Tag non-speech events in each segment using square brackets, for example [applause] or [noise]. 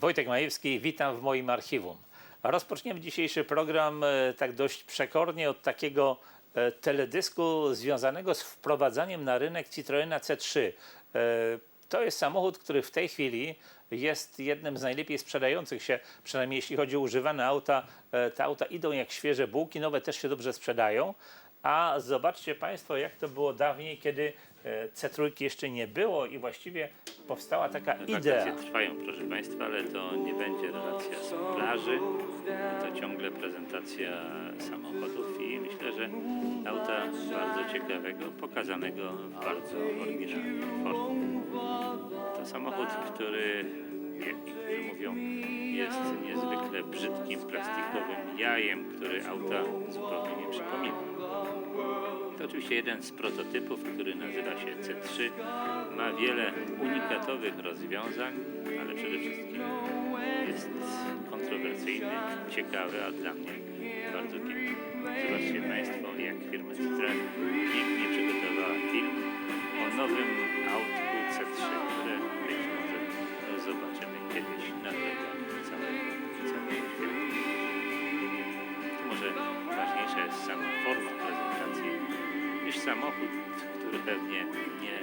Wojtek Majewski, witam w moim archiwum. Rozpoczniemy dzisiejszy program e, tak dość przekornie od takiego e, teledysku związanego z wprowadzaniem na rynek Citroena C3. E, To jest samochód, który w tej chwili jest jednym z najlepiej sprzedających się, przynajmniej jeśli chodzi o używane auta. Te auta idą jak świeże bułki, nowe też się dobrze sprzedają. A zobaczcie Państwo, jak to było dawniej, kiedy C3 jeszcze nie było i właściwie powstała taka idea. Wakacje trwają, proszę Państwa, ale to nie będzie relacja z plaży. To ciągle prezentacja samochodów i myślę, że auta bardzo ciekawego, pokazanego w bardzo oryginalnej formie. To samochód, który, jak mówią, jest niezwykle brzydkim, plastikowym jajem, który auta zupełnie nie przypomina. To oczywiście jeden z prototypów, który nazywa się C3. Ma wiele unikatowych rozwiązań, ale przede wszystkim jest kontrowersyjny, ciekawy, a dla mnie bardzo piękny. Zobaczcie Państwo, jak firma Citroen pięknie przygotowała film o nowym autku C3, które być może zobaczymy kiedyś na drogach całego, może ważniejsza jest sama forma niż samochód, który pewnie nie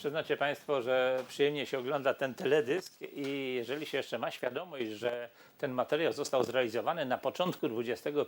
Przyznacie Państwo, że przyjemnie się ogląda ten teledysk i jeżeli się jeszcze ma świadomość, że ten materiał został zrealizowany na początku XXI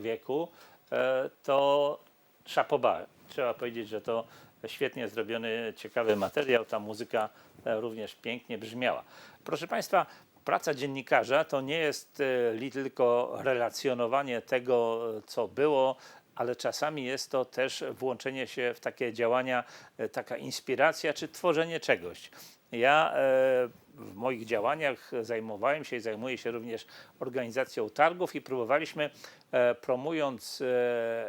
wieku, e, to szapoba. Trzeba powiedzieć, że to świetnie zrobiony, ciekawy materiał. Ta muzyka e, również pięknie brzmiała. Proszę Państwa, praca dziennikarza to nie jest e, li tylko relacjonowanie tego, co było, ale czasami jest to też włączenie się w takie działania, e, taka inspiracja czy tworzenie czegoś. Ja e, w moich działaniach zajmowałem się i zajmuję się również organizacją targów i próbowaliśmy, e, promując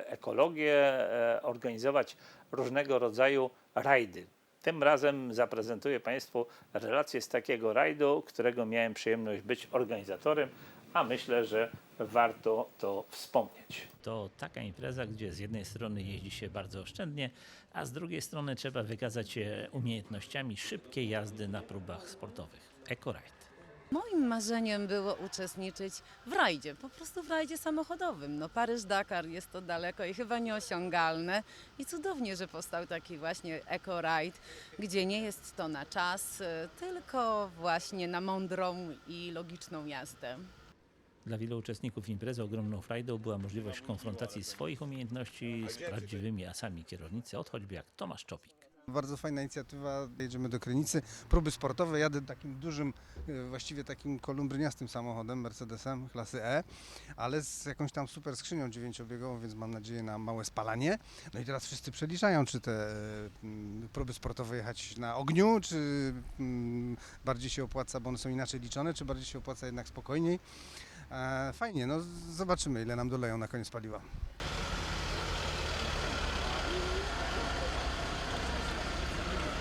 ekologię, organizować różnego rodzaju rajdy. Tym razem zaprezentuję Państwu relację z takiego rajdu, którego miałem przyjemność być organizatorem, a myślę, że warto to wspomnieć. To taka impreza, gdzie z jednej strony jeździ się bardzo oszczędnie, a z drugiej strony trzeba wykazać się umiejętnościami szybkiej jazdy na próbach sportowych. Eco-Ride. Moim marzeniem było uczestniczyć w rajdzie, po prostu w rajdzie samochodowym. No Paryż-Dakar jest to daleko i chyba nieosiągalne i cudownie, że powstał taki właśnie eco-ride, gdzie nie jest to na czas, tylko właśnie na mądrą i logiczną jazdę. Dla wielu uczestników imprezy ogromną frajdą była możliwość konfrontacji swoich umiejętności z prawdziwymi asami kierownicy, od choćby jak Tomasz Czopik. Bardzo fajna inicjatywa. Jedziemy do Krynicy. Próby sportowe. Jadę takim dużym, e, właściwie takim kolumbryniastym samochodem, Mercedesem klasy E, ale z jakąś tam super skrzynią dziewięciobiegową, więc mam nadzieję na małe spalanie. No i teraz wszyscy przeliczają, czy te mm, próby sportowe jechać na ogniu, czy mm, bardziej się opłaca, bo one są inaczej liczone, czy bardziej się opłaca jednak spokojniej. E, Fajnie, no zobaczymy ile nam doleją na koniec paliwa.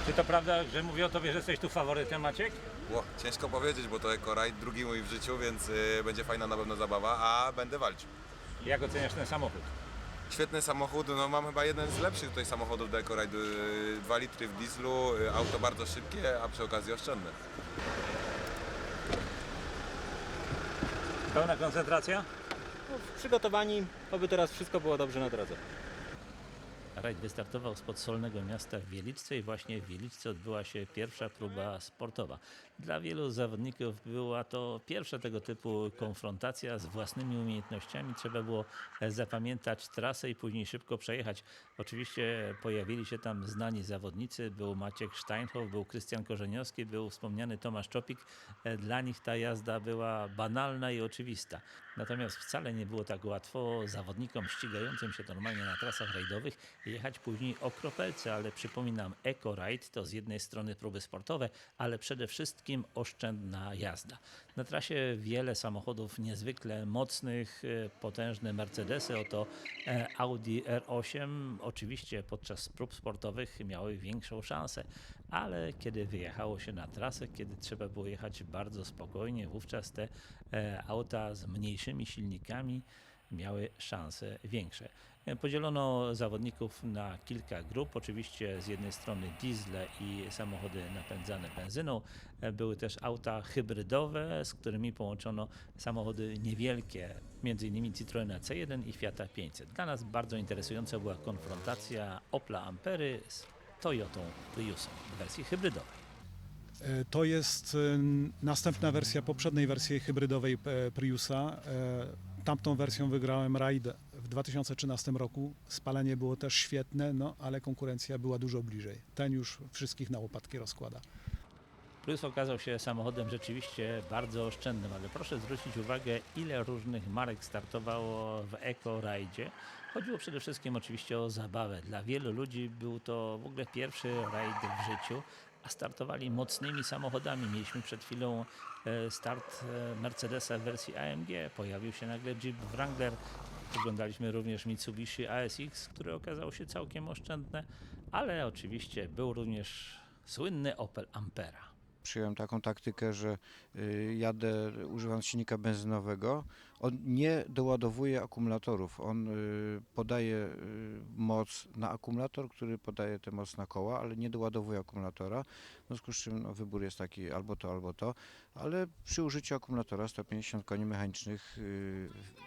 Czy to prawda, że mówię o tobie, że jesteś tu faworytem, Maciek? Ło, ciężko powiedzieć, bo to Eco Ride, drugi mój w życiu, więc y, będzie fajna na pewno zabawa, a będę walczył. Jak oceniasz ten samochód? Świetny samochód, no mam chyba jeden z lepszych tutaj samochodów do EcoRide. 2 litry w dieslu, y, auto bardzo szybkie, a przy okazji oszczędne. Pełna koncentracja? przygotowani, oby teraz wszystko było dobrze na drodze. Rajd wystartował spod solnego miasta w Wieliczce i właśnie w Wieliczce odbyła się pierwsza próba sportowa. Dla wielu zawodników była to pierwsza tego typu konfrontacja z własnymi umiejętnościami. Trzeba było e, zapamiętać trasę i później szybko przejechać. Oczywiście pojawili się tam znani zawodnicy. Był Maciek Steinhoff, był Krystian Korzeniowski, był wspomniany Tomasz Czopik. E, Dla nich ta jazda była banalna i oczywista. Natomiast wcale nie było tak łatwo zawodnikom ścigającym się normalnie na trasach rajdowych jechać później o kropelce, ale przypominam, Eco Ride to z jednej strony próby sportowe, ale przede wszystkim oszczędna jazda. Na trasie wiele samochodów niezwykle mocnych, e, potężne Mercedesy, oto e, Audi R8 oczywiście podczas prób sportowych miały większą szansę, ale kiedy wyjechało się na trasę, kiedy trzeba było jechać bardzo spokojnie, wówczas te e, auta z mniejszymi silnikami miały szanse większe. E, Podzielono zawodników na kilka grup. Oczywiście z jednej strony diesle i samochody napędzane benzyną. E, Były też auta hybrydowe, z którymi połączono samochody niewielkie, m.in. Citroena C1 i Fiata 500. Dla nas bardzo interesująca była konfrontacja Opla Ampery z Toyotą Priusem w wersji hybrydowej. E, To jest następna wersja poprzedniej wersji hybrydowej Priusa. Tamtą wersją wygrałem rajd w 2013 roku. Spalenie było też świetne, no ale konkurencja była dużo bliżej. Ten już wszystkich na łopatki rozkłada. Plus okazał się samochodem rzeczywiście bardzo oszczędnym, ale proszę zwrócić uwagę, ile różnych marek startowało w Eco Rajdzie. Chodziło przede wszystkim oczywiście o zabawę. Dla wielu ludzi był to w ogóle pierwszy rajd w życiu, a startowali mocnymi samochodami. Mieliśmy przed chwilą e, start e, Mercedesa w wersji AMG, pojawił się nagle Jeep Wrangler, Oglądaliśmy również Mitsubishi ASX, które okazało się całkiem oszczędne, ale oczywiście był również słynny Opel Ampera. Przyjąłem taką taktykę, że y, jadę używając silnika benzynowego. On nie doładowuje akumulatorów. On y, podaje y, moc na akumulator, który podaje tę moc na koła, ale nie doładowuje akumulatora. W związku z czym no, wybór jest taki albo to, albo to. Ale przy użyciu akumulatora 150 koni mechanicznych,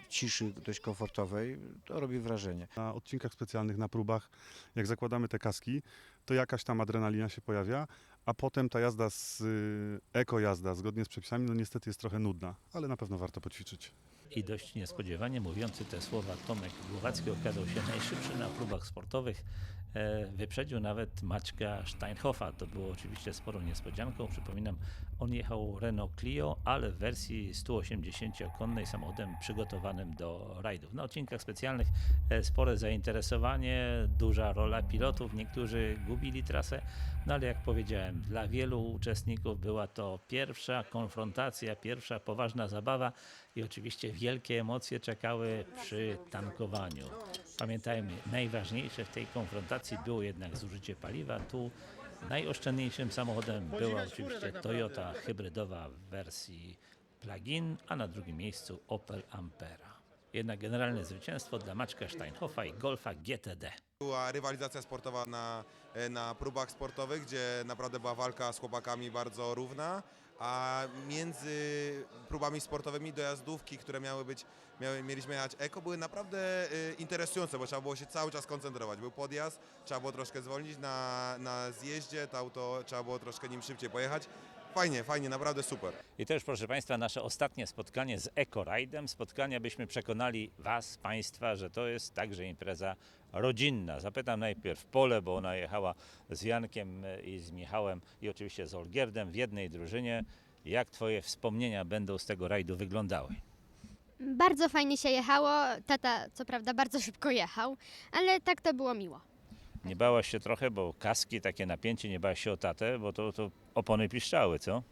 ciszy dość komfortowej, to robi wrażenie. Na odcinkach specjalnych, na próbach, jak zakładamy te kaski, to jakaś tam adrenalina się pojawia, a potem ta jazda z y, eko jazda zgodnie z przepisami, no niestety jest trochę nudna, ale na pewno warto poćwiczyć. I dość niespodziewanie mówiący te słowa Tomek Głowacki okazał się najszybszy na próbach sportowych. E, wyprzedził nawet Maćka Steinhoffa. To było oczywiście sporą niespodzianką. Przypominam, on jechał Renault Clio, ale w wersji 180-konnej samochodem przygotowanym do rajdów. Na odcinkach specjalnych e, spore zainteresowanie, duża rola pilotów. Niektórzy gubili trasę, no ale jak powiedziałem, dla wielu uczestników była to pierwsza konfrontacja, pierwsza poważna zabawa i oczywiście wielkie emocje czekały przy tankowaniu. Pamiętajmy, najważniejsze w tej konfrontacji było jednak zużycie paliwa. Tu najoszczędniejszym samochodem była oczywiście Toyota hybrydowa w wersji plug-in, a na drugim miejscu Opel Ampera. Jednak generalne zwycięstwo dla Maćka Steinhoffa i Golfa GTD. Była rywalizacja sportowa na, na próbach sportowych, gdzie naprawdę była walka z chłopakami bardzo równa, a między próbami sportowymi dojazdówki, które miały być, miały, mieliśmy jechać eko, były naprawdę e, interesujące, bo trzeba było się cały czas koncentrować. Był podjazd, trzeba było troszkę zwolnić na, na zjeździe, to auto trzeba było troszkę nim szybciej pojechać. Fajnie, fajnie, naprawdę super. I to już, proszę Państwa, nasze ostatnie spotkanie z Eco-Ride'em. Spotkanie, byśmy przekonali Was, Państwa, że to jest także impreza rodzinna. Zapytam najpierw Pole, bo ona jechała z Jankiem e, i z Michałem i oczywiście z Olgierdem w jednej drużynie. Jak Twoje wspomnienia będą z tego rajdu wyglądały? Bardzo fajnie się jechało. Tata, co prawda, bardzo szybko jechał, ale tak to było miło. Nie bałaś się trochę, bo kaski, takie napięcie, nie bałaś się o tatę, bo to, to opony piszczały, co?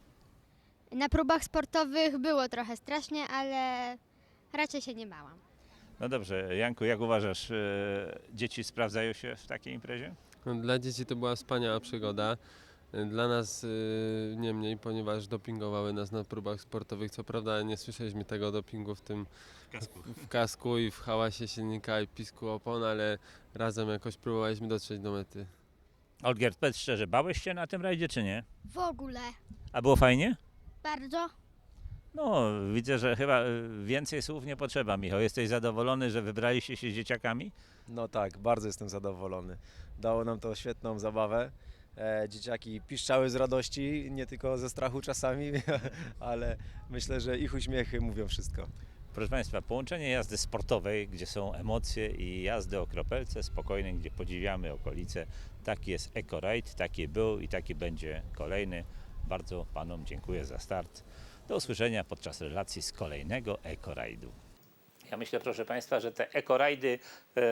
Na próbach sportowych było trochę strasznie, ale raczej się nie bałam. No dobrze, Janku, jak uważasz, e, dzieci sprawdzają się w takiej imprezie? Dla dzieci to była wspaniała przygoda. Dla nas y, nie mniej, ponieważ dopingowały nas na próbach sportowych. Co prawda nie słyszeliśmy tego dopingu w tym w kasku i w hałasie silnika i pisku opon, ale razem jakoś próbowaliśmy dotrzeć do mety. Olgierd, powiedz szczerze, bałeś się na tym rajdzie czy nie? W ogóle. A było fajnie? Bardzo. No, widzę, że chyba y, więcej słów nie potrzeba, Michał. Jesteś zadowolony, że wybraliście się z dzieciakami? No tak, bardzo jestem zadowolony. Dało nam to świetną zabawę. E, dzieciaki piszczały z radości, nie tylko ze strachu czasami, [laughs] ale myślę, że ich uśmiechy mówią wszystko. Proszę Państwa, połączenie jazdy sportowej, gdzie są emocje i jazdy o kropelce spokojnej, gdzie podziwiamy okolice. Taki jest Eco Ride, taki był i taki będzie kolejny. Bardzo Panom dziękuję za start. Do usłyszenia podczas relacji z kolejnego Eco Ride'u. Ja myślę, proszę Państwa, że te ekorajdy e,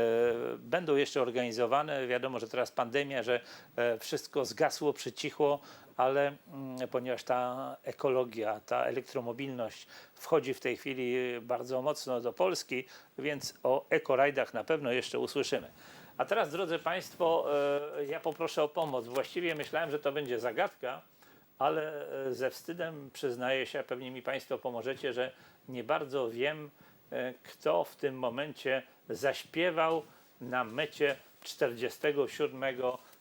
będą jeszcze organizowane. Wiadomo, że teraz pandemia, że e, wszystko zgasło, przycichło, ale mm, ponieważ ta ekologia, ta elektromobilność wchodzi w tej chwili bardzo mocno do Polski, więc o ekorajdach na pewno jeszcze usłyszymy. A teraz, drodzy Państwo, e, ja poproszę o pomoc. Właściwie myślałem, że to będzie zagadka, ale ze wstydem przyznaję się, a pewnie mi Państwo pomożecie, że nie bardzo wiem, kto w tym momencie zaśpiewał na mecie 47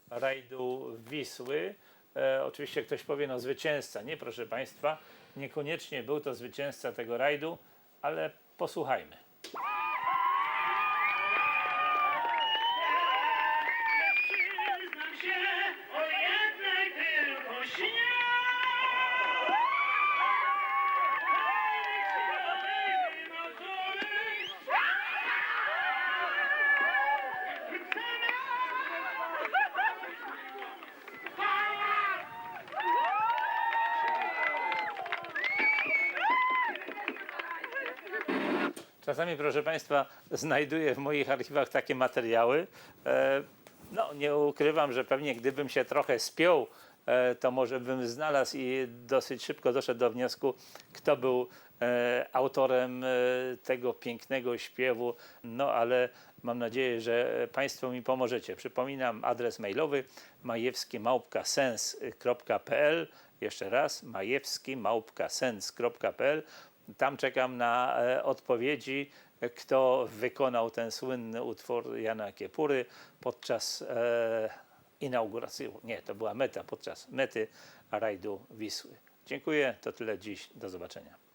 rajdu Wisły. E, oczywiście ktoś powie, no zwycięzca. Nie, proszę Państwa, niekoniecznie był to zwycięzca tego rajdu, ale posłuchajmy. Czasami, proszę Państwa, znajduję w moich archiwach takie materiały. E, No, nie ukrywam, że pewnie gdybym się trochę spiął, e, to może bym znalazł i dosyć szybko doszedł do wniosku, kto był e, autorem tego pięknego śpiewu. No, ale mam nadzieję, że Państwo mi pomożecie. Przypominam adres mailowy majewski.sens.pl Jeszcze raz, majewski.sens.pl tam czekam na e, odpowiedzi, kto wykonał ten słynny utwór Jana Kiepury podczas e, inauguracji. Nie, to była meta, podczas mety rajdu Wisły. Dziękuję, to tyle dziś. Do zobaczenia.